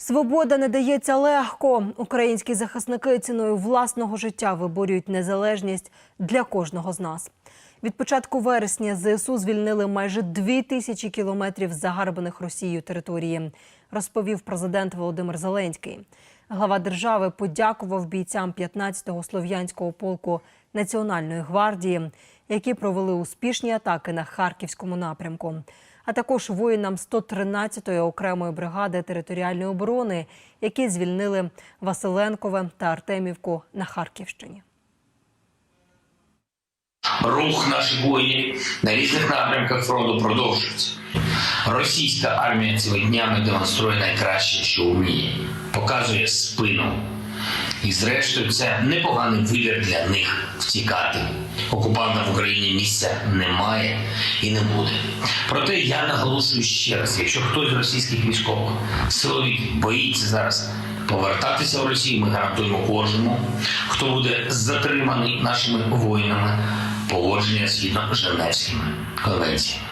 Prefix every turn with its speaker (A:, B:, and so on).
A: Свобода не дається легко. Українські захисники ціною власного життя виборюють незалежність для кожного з нас. Від початку вересня ЗСУ звільнили майже дві тисячі кілометрів загарбаних Росією території, розповів президент Володимир Зеленський. Глава держави подякував бійцям 15-го слов'янського полку Національної гвардії, які провели успішні атаки на харківському напрямку а також воїнам 113-ї окремої бригади територіальної оборони, які звільнили Василенкове та Артемівку на Харківщині.
B: Рух наших воїнів на різних напрямках фронту продовжується. Російська армія цими днями демонструє найкраще, що вміє, показує спину. І зрештою, це непоганий вибір для них втікати. Окупанта в Україні місця немає і не буде. Проте я наголошую ще раз: якщо хтось з російських військових силовиків боїться зараз повертатися в Росію, ми гарантуємо кожному, хто буде затриманий нашими воїнами, погодження згідно Женевськими конвенціями.